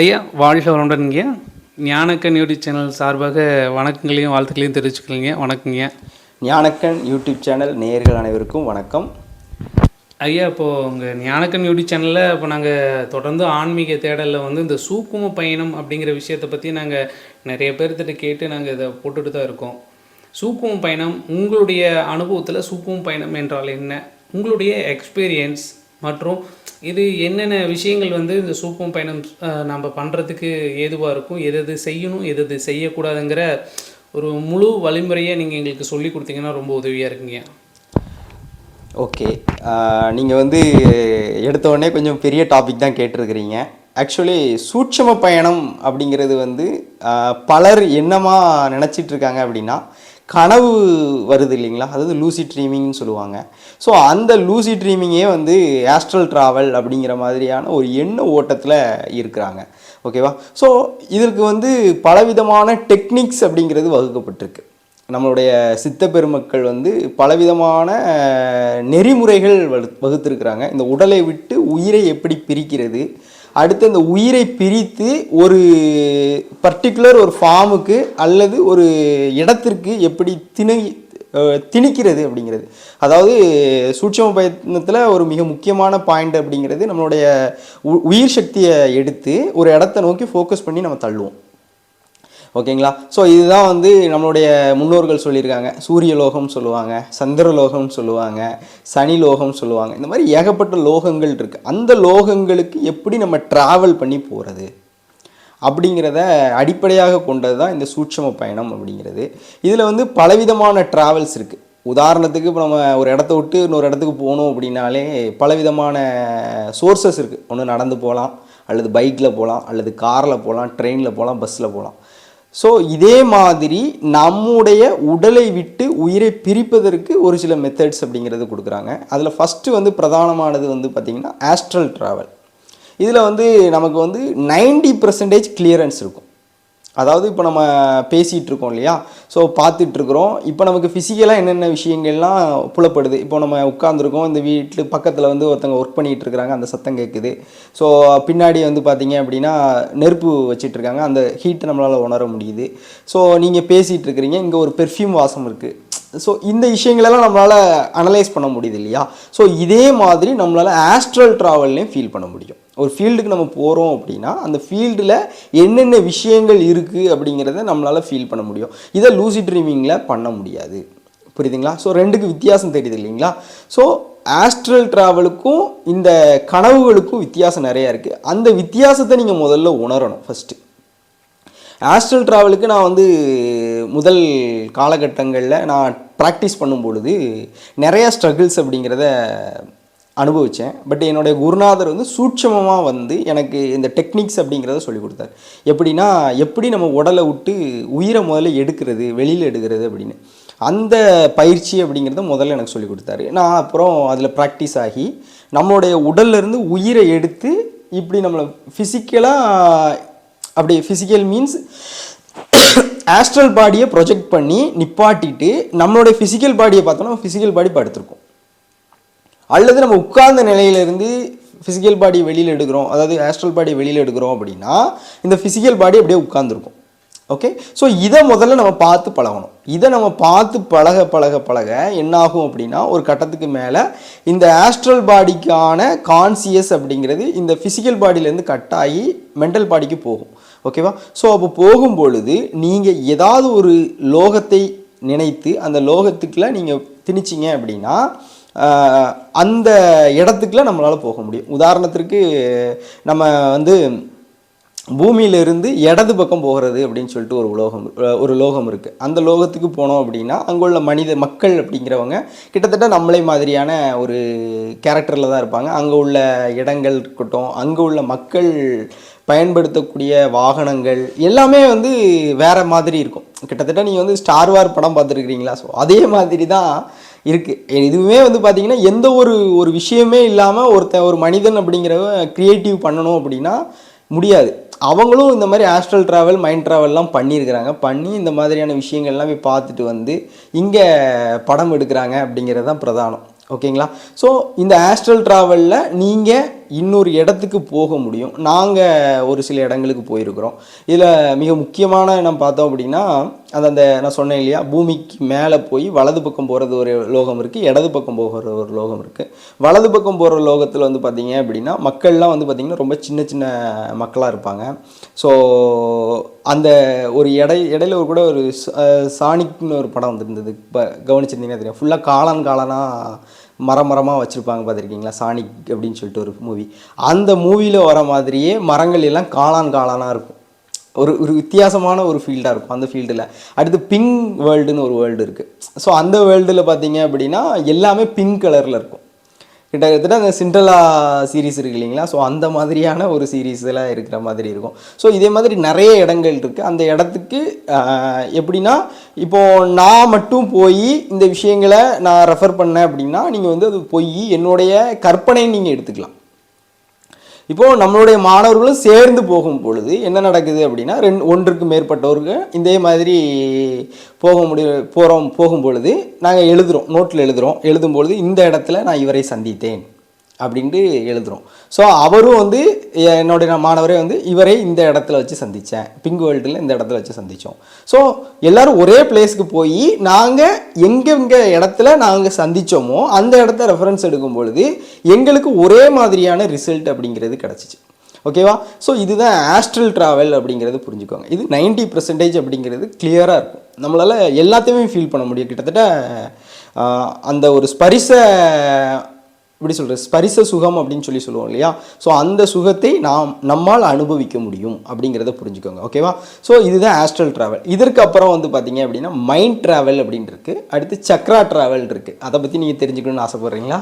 ஐயா வாழ்க வளமுடன்ங்க ஞானக்கன் YouTube channel சார்பாக வணக்கங்களையும் வாழ்த்துக்களையும் தெரிவிச்சுக்கலைங்க வணக்கங்க. ஞானக்கன் யூடியூப் சேனல் நேயர்கள் அனைவருக்கும் வணக்கம். ஐயா இப்போது உங்கள் ஞானக்கன் யூடியூப் சேனலில் இப்போ நாங்கள் தொடர்ந்து ஆன்மீக தேடலில் வந்து இந்த சூக்கும பயணம் அப்படிங்கிற விஷயத்தை பற்றி நாங்கள் நிறைய பேர்த்திட்ட கேட்டு நாங்கள் இதை போட்டுட்டு தான் இருக்கோம். சூக்கும பயணம் உங்களுடைய அனுபவத்தில் சூக்கும பயணம் என்றால் என்ன? உங்களுடைய எக்ஸ்பீரியன்ஸ் மற்றும் இது என்னென்ன விஷயங்கள் வந்து இந்த சூப்பம் பயணம் நம்ம பண்ணுறதுக்கு ஏதுவாக இருக்கும் எது எது செய்யணும் எது எது செய்யக்கூடாதுங்கிற ஒரு முழு வழிமுறையை நீங்கள் எங்களுக்கு சொல்லி கொடுத்தீங்கன்னா ரொம்ப உதவியாக இருக்குங்க. ஓகே. நீங்கள் வந்து எடுத்த உடனே கொஞ்சம் பெரிய டாபிக் தான் கேட்டிருக்கிறீங்க. ஆக்சுவலி சூட்சம பயணம் அப்படிங்கிறது வந்து பலர் என்னமா நினச்சிட்டு இருக்காங்க அப்படின்னா கனவு வருது இல்லைங்களா? அதாவது லூசி ட்ரீமிங்னு சொல்லுவாங்க. ஸோ அந்த லூசி ட்ரீமிங்கே வந்து ஆஸ்ட்ரல் ட்ராவல் அப்படிங்கிற மாதிரியான ஒரு எண்ண ஓட்டத்தில் இருக்கிறாங்க. ஓகேவா ஸோ இதற்கு வந்து பலவிதமான டெக்னிக்ஸ் அப்படிங்கிறது வகுக்கப்பட்டிருக்கு. நம்மளுடைய சித்த பெருமக்கள் வந்து பலவிதமான நெறிமுறைகள் வகுத்திருக்கிறாங்க. இந்த உடலை விட்டு உயிரை எப்படி பிரிக்கிறது? அடுத்து அந்த உயிரை பிரித்து ஒரு பர்டிகுலர் ஒரு ஃபார்முக்கு அல்லது ஒரு இடத்திற்கு எப்படி திணை திணிக்கிறது அப்படிங்கிறது. அதாவது சூட்சம பயணத்தில் ஒரு மிக முக்கியமான பாயிண்ட் அப்படிங்கிறது நம்மளுடைய உ- உயிர் சக்தியை எடுத்து ஒரு இடத்த நோக்கி ஃபோக்கஸ் பண்ணி நம்ம தள்ளுவோம். ஓகேங்களா? ஸோ இதுதான் வந்து நம்மளுடைய முன்னோர்கள் சொல்லியிருக்காங்க. சூரிய லோகம் சொல்லுவாங்க சந்திர லோகம்னு சொல்லுவாங்க சனி லோகம் சொல்லுவாங்க. இந்த மாதிரி ஏகப்பட்ட லோகங்கள் இருக்குது அந்த லோகங்களுக்கு எப்படி நம்ம ட்ராவல் பண்ணி போகிறது அப்படிங்கிறத அடிப்படையாக கொண்டது தான் இந்த சூட்சம பயணம் அப்படிங்கிறது. இதில் வந்து பலவிதமான ட்ராவல்ஸ் இருக்குது உதாரணத்துக்கு இப்போ நம்ம ஒரு இடத்த விட்டு இன்னொரு இடத்துக்கு போகணும் அப்படின்னாலே பலவிதமான சோர்சஸ் இருக்குது ஒன்று நடந்து போகலாம் அல்லது பைக்கில் போகலாம் அல்லது காரில் போகலாம் ட்ரெயினில் போகலாம் பஸ்ஸில் போகலாம் ஸோ இதே மாதிரி நம்முடைய உடலை விட்டு உயிரை பிரிப்பதற்கு ஒரு சில மெத்தட்ஸ் அப்படிங்கிறது கொடுக்குறாங்க. அதில் ஃபஸ்ட்டு வந்து பிரதானமானது வந்து பார்த்திங்கன்னா ஆஸ்ட்ரல் ட்ராவல் இதில் வந்து நமக்கு வந்து 90% பர்சன்டேஜ் கிளியரன்ஸ் இருக்கும். அதாவது இப்போ நம்ம பேசிகிட்டு இருக்கோம் இல்லையா? ஸோ பார்த்துட்ருக்குறோம் இப்போ நமக்கு ஃபிசிக்கலாக என்னென்ன விஷயங்கள்லாம் புலப்படுது? இப்போ நம்ம உட்காந்துருக்கோம் இந்த வீட்டில் பக்கத்தில் வந்து ஒருத்தவங்க ஒர்க் பண்ணிகிட்டு இருக்கிறாங்க அந்த சத்தம் கேட்குது ஸோ பின்னாடி வந்து பார்த்தீங்க அப்படின்னா நெருப்பு வச்சிட்ருக்காங்க அந்த ஹீட்டை நம்மளால் உணர முடியுது. ஸோ நீங்கள் பேசிகிட்டு இருக்கிறீங்க இங்கே ஒரு பெர்ஃப்யூம் வாசம் இருக்குது ஸோ இந்த விஷயங்களெல்லாம் நம்மளால் அனலைஸ் பண்ண முடியுது இல்லையா? ஸோ இதே மாதிரி நம்மளால் ஆஸ்ட்ரல் ட்ராவல்லையும் ஃபீல் பண்ண முடியும். ஒரு ஃபீல்டுக்கு நம்ம போகிறோம் அப்படின்னா அந்த ஃபீல்டில் என்னென்ன விஷயங்கள் இருக்குது அப்படிங்கிறத நம்மளால் ஃபீல் பண்ண முடியும். இதை லூசி ட்ரீமிங்கில் பண்ண முடியாது. புரியுதுங்களா? ஸோ ரெண்டுக்கு வித்தியாசம் தெரியுது இல்லைங்களா? ஸோ ஆஸ்ட்ரல் ட்ராவலுக்கும் இந்த கனவுகளுக்கும் வித்தியாசம் நிறையா இருக்குது அந்த வித்தியாசத்தை நீங்கள் முதல்ல உணரணும் ஃபஸ்ட்டு ஆஸ்ட்ரல் ட்ராவலுக்கு நான் வந்து முதல் காலகட்டங்களில் நான் ப்ராக்டிஸ் பண்ணும் பொழுது நிறைய ஸ்ட்ரகிள்ஸ் அப்படிங்கிறத அனுபவித்தேன் பட் என்னுடைய குருநாதர் வந்து சூட்சமமாக வந்து எனக்கு இந்த டெக்னிக்ஸ் அப்படிங்கிறத சொல்லி கொடுத்தாரு. எப்படின்னா எப்படி நம்ம உடலை விட்டு உயிரை முதல்ல எடுக்கிறது வெளியில் எடுக்கிறது அப்படின்னு. அந்த பயிற்சி அப்படிங்கிறத முதல்ல எனக்கு சொல்லி கொடுத்தாரு. நான் அப்புறம் அதில் ப்ராக்டிஸ் ஆகி நம்மளுடைய உடல்லேருந்து உயிரை எடுத்து இப்படி நம்மளை ஃபிசிக்கலாக அப்படி ஃபிசிக்கல் மீன்ஸ் ஆஸ்ட்ரல் பாடியை ப்ரொஜெக்ட் பண்ணி நிப்பாட்டிட்டு நம்மளுடைய ஃபிசிக்கல் பாடியை பார்த்தோம்னா ஃபிசிக்கல் பாடி படுத்திருக்கும். அல்லது நம்ம உட்கார்ந்த நிலையிலிருந்து ஃபிசிக்கல் பாடி வெளியில் எடுக்கிறோம். அதாவது ஆஸ்ட்ரல் பாடி வெளியில் எடுக்கிறோம் அப்படின்னா இந்த ஃபிசிக்கல் பாடி அப்படியே உட்கார்ந்துருக்கும். ஓகே ஸோ இதை முதல்ல நம்ம பார்த்து பழகணும். இதை நம்ம பார்த்து பழக பழக பழக என்னாகும் அப்படின்னா ஒரு கட்டத்துக்கு மேலே இந்த ஆஸ்ட்ரல் பாடிக்கான கான்சியஸ் அப்படிங்கிறது இந்த ஃபிசிக்கல் பாடியிலேருந்து கட் ஆகி மென்டல் பாடிக்கு போகும். ஓகேவா ஸோ அப்போ போகும் பொழுது நீங்கள் ஏதாவது ஒரு லோகத்தை நினைத்து அந்த லோகத்துக்குள்ளே நீங்கள் திணிச்சிங்க அப்படின்னா அந்த இடத்துக்குலாம் நம்மளால் போக முடியும். உதாரணத்திற்கு நம்ம வந்து பூமியிலிருந்து இடது பக்கம் போகிறது அப்படின்னு சொல்லிட்டு ஒரு உலோகம் ஒரு லோகம் இருக்குது அந்த லோகத்துக்கு போனோம் அப்படின்னா அங்குள்ள மனித மக்கள் அப்படிங்கிறவங்க கிட்டத்தட்ட நம்மளே மாதிரியான ஒரு கேரக்டரில் தான் இருப்பாங்க. அங்கே உள்ள இடங்கள் இருக்கட்டும் அங்கே உள்ள மக்கள் பயன்படுத்தக்கூடிய வாகனங்கள் எல்லாமே வந்து வேறு மாதிரி இருக்கும். கிட்டத்தட்ட நீங்கள் வந்து ஸ்டார் வார் படம் பார்த்துருக்கிறீங்களா? ஸோ அதே மாதிரி தான் இருக்குது இதுவுமே வந்து பார்த்தீங்கன்னா எந்த ஒரு ஒரு விஷயமே இல்லாமல் ஒருத்தன் ஒரு மனிதன் அப்படிங்கிறவன் க்ரியேட்டிவ் பண்ணணும் அப்படின்னா முடியாது. அவங்களும் இந்த மாதிரி ஆஸ்ட்ரல் ட்ராவல் மைண்ட் ட்ராவல்லாம் பண்ணியிருக்கிறாங்க. பண்ணி இந்த மாதிரியான விஷயங்கள்லாம் போய் பார்த்துட்டு வந்து இங்கே படம் எடுக்கிறாங்க அப்படிங்கிறது தான் பிரதானம். ஓகேங்களா? ஸோ இந்த ஆஸ்ட்ரல் ட்ராவலில் நீங்கள் இன்னொரு இடத்துக்கு போக முடியும். நாங்கள் ஒரு சில இடங்களுக்கு போயிருக்கிறோம். இதில் மிக முக்கியமான நம்ம பார்த்தோம் அப்படின்னா அது அந்த நான் சொன்னேன் இல்லையா பூமிக்கு மேலே போய் வலது பக்கம் போகிறது ஒரு லோகம் இருக்குது இடது பக்கம் போகிற ஒரு லோகம் இருக்குது வலது பக்கம் போகிற லோகத்தில் வந்து பார்த்தீங்க அப்படின்னா மக்கள்லாம் வந்து பார்த்திங்கன்னா ரொம்ப சின்ன சின்ன மக்களாக இருப்பாங்க. ஸோ அந்த ஒரு இடை இடையில ஒரு கூட ஒரு ச- சாணிக்னு ஒரு படம் வந்திருந்தது. இப்போ கவனிச்சிருந்தீங்கன்னா தெரியும். ஃபுல்லாக காளான் காளானாக மரம் மரமாக வச்சுருப்பாங்க பார்த்துருக்கீங்களா? சானிக் அப்படின்னு சொல்லிட்டு ஒரு மூவி அந்த மூவியில் வர மாதிரியே மரங்கள் எல்லாம் காளான் காளானாக இருக்கும். ஒரு ஒரு வித்தியாசமான ஒரு ஃபீல்டாக இருக்கும் அந்த ஃபீல்டில் அடுத்து பிங்க் வேர்ல்டுன்னு ஒரு வேர்ல்டு இருக்குது ஸோ அந்த வேர்ல்டில் பார்த்தீங்க அப்படின்னா எல்லாமே பிங்க் கலரில் இருக்கும். கிட்டத்தட்ட அந்த சிண்ட்ரலா சீரிஸ் இருக்கு இல்லைங்களா? ஸோ அந்த மாதிரியான ஒரு சீரீஸில் இருக்கிற மாதிரி இருக்கும். ஸோ இதே மாதிரி நிறைய இடங்கள் இருக்குது அந்த இடத்துக்கு எப்படின்னா இப்போது நான் மட்டும் போய் இந்த விஷயங்களை நான் ரெஃபர் பண்ணேன் அப்படின்னா நீங்கள் வந்து அது போய். என்னுடைய கற்பனை நீங்கள் எடுத்துக்கலாம். இப்போது நம்மளுடைய மாணவர்களும் சேர்ந்து போகும் பொழுது என்ன நடக்குது அப்படின்னா ரெண்டு ஒன்றுக்கு மேற்பட்டவருக்கு இதே மாதிரி போக முடிய போகிறோம் போகும் பொழுது நாங்கள் எழுதுகிறோம் நோட்டில் எழுதுகிறோம் எழுதும் பொழுது இந்த இடத்துல நான் இவரை சந்தித்தேன். அப்படின்ட்டு எழுதுகிறோம் ஸோ அவரும் வந்து என்னுடைய மாணவரே வந்து இவரை இந்த இடத்துல வச்சு சந்தித்தேன் பிங்க் வேர்ல்டில் இந்த இடத்துல வச்சு சந்தித்தோம் ஸோ எல்லோரும் ஒரே பிளேஸ்க்கு போய் நாங்கள் எங்கெங்க இடத்துல நாங்கள் சந்தித்தோமோ அந்த இடத்த ரெஃபரன்ஸ் எடுக்கும் பொழுது எங்களுக்கு ஒரே மாதிரியான ரிசல்ட் அப்படிங்கிறது கிடச்சிச்சு. ஓகேவா ஸோ இதுதான் ஆஸ்ட்ரல் ட்ராவல் அப்படிங்கிறது புரிஞ்சுக்கோங்க. இது 90% பர்சன்டேஜ் அப்படிங்கிறது கிளியராக இருக்கும். நம்மளால் எல்லாத்தையுமே ஃபீல் பண்ண முடியும். கிட்டத்தட்ட அந்த ஒரு ஸ்பரிச இப்படி சொல்கிறது ஸ்பரிச சுகம் அப்படின்னு சொல்லி சொல்லுவோம் இல்லையா? ஸோ அந்த சுகத்தை நாம் நம்மால் அனுபவிக்க முடியும் அப்படிங்கிறத புரிஞ்சுக்கோங்க. ஓகேவா ஸோ இதுதான் ஆஸ்ட்ரல் ட்ராவல் இதற்கு அப்புறம் வந்து பார்த்தீங்க அப்படின்னா மைண்ட் ட்ராவல் அப்படின்னு இருக்குது அடுத்து சக்ரா ட்ராவல் இருக்குது அதை பற்றி நீங்கள் தெரிஞ்சுக்கணும்னு ஆசைப்பட்றீங்களா?